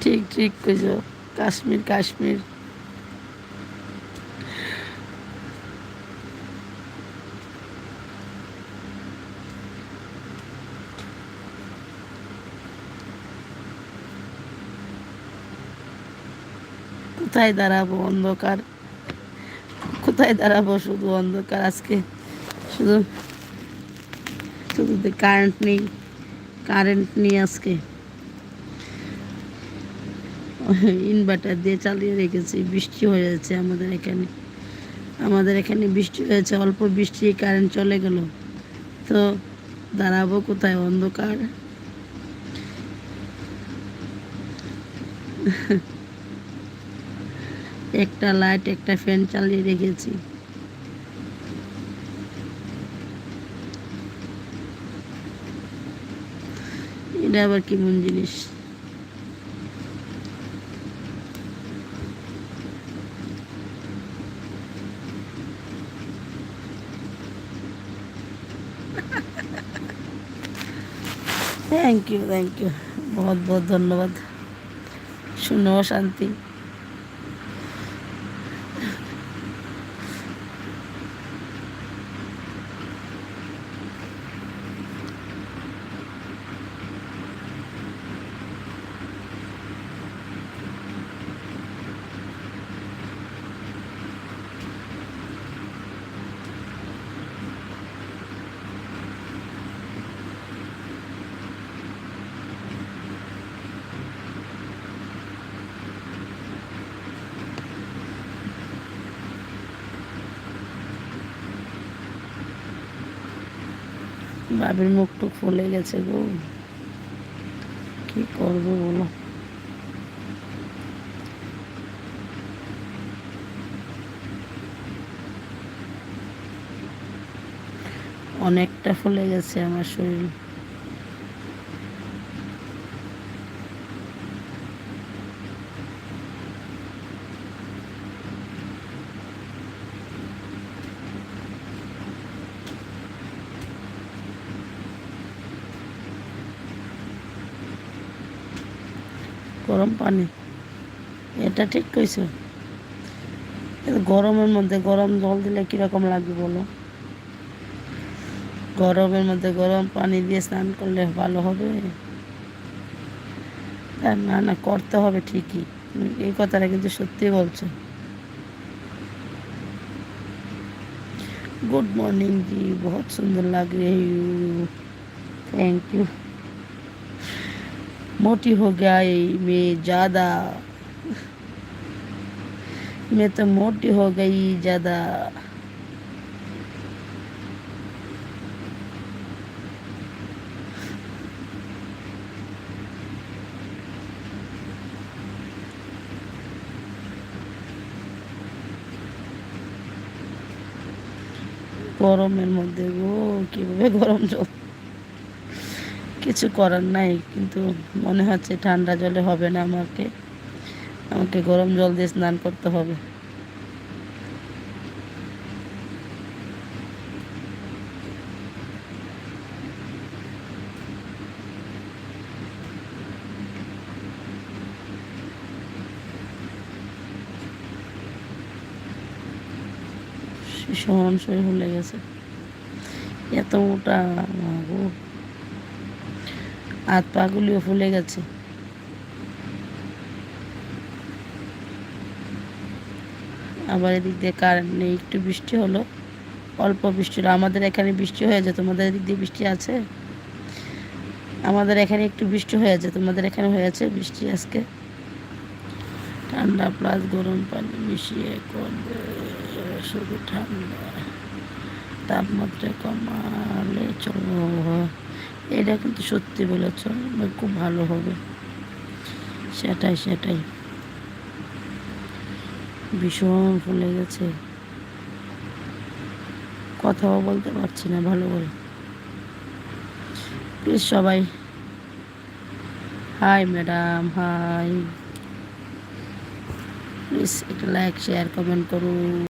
ঠিক ঠিক কইছ। কাশ্মীর কাশ্মীর। কোথায় দাঁড়াবো অন্ধকার? কোথায় দাঁড়াবো শুধু অন্ধকার? আজকে শুধু শুধু কারেন্ট নেই। কারেন্ট নিয়ে আজকে ইনভার্টার দিয়ে চালিয়ে রেখেছি। বৃষ্টি হয়ে যাচ্ছে আমাদের এখানে। আমাদের এখানে বৃষ্টি হয়েছে, অল্প বৃষ্টি, কারেন্ট চলে গেল। তো দাঁড়াবো কোথায়? অন্ধকার। একটা লাইট, একটা ফ্যান চালিয়ে রেখেছি। এটা আবার কেমন জিনিস? থ্যাংক ইউ থ্যাংক ইউ বহুত বহুত ধন্যবাদ। শূন্য শান্তি। বাবির মুখ টুক ফুলে গেছে গো। কি করব বলো? অনেকটা ফুলে গেছে আমার শরীর। গরম পানি এটা ঠিক কইছো গরমের মধ্যে গরম জল দিলে কীরকম লাগবে বলো গরমের মধ্যে গরম পানি দিয়ে স্নান করলে ভালো হবে না না করতে হবে ঠিকই এই কথাটা কিন্তু সত্যি বলছো गुड मॉर्निंग जी बहुत सुंदर लग रही हूँ थैंक यू मोटी हो गया मैं ज़्यादा मैं तो मोटी हो गई ज़्यादा গরমের মধ্যে গো কীভাবে গরম জল কিছু করার নাই, কিন্তু মনে হচ্ছে ঠান্ডা জলে হবে না আমাকে। আমাকে গরম জল দিয়ে স্নান করতে হবে। শরীর ফুলে গেছে। এত মোটা গো হাত পাগুলিও ফুলে গেছে। আবার এদিক দিয়ে কারেন্ট নেই, একটু বৃষ্টি হলো। অল্প বৃষ্টি হলো। আমাদের এখানে বৃষ্টি হয়েছে তোমাদের এদিক দিয়ে বৃষ্টি আছে? আমাদের এখানে একটু বৃষ্টি হয়ে হয়েছে তোমাদের এখানে হয়েছে বৃষ্টি আজকে? ঠান্ডা প্লাস গরম পানি মিশিয়ে করবে। শুধু ঠান্ডা। তাপমাত্রা কমালে চলো এটা কিন্তু সত্যি বলেছ খুব ভালো হবে। সেটাই সেটাই। ভীষণ ফুলে গেছে কথাও বলতে পারছি না, ভালো করে। প্লিজ সবাই। হাই ম্যাডাম হাই প্লিজ একটা লাইক শেয়ার কমেন্ট করুন।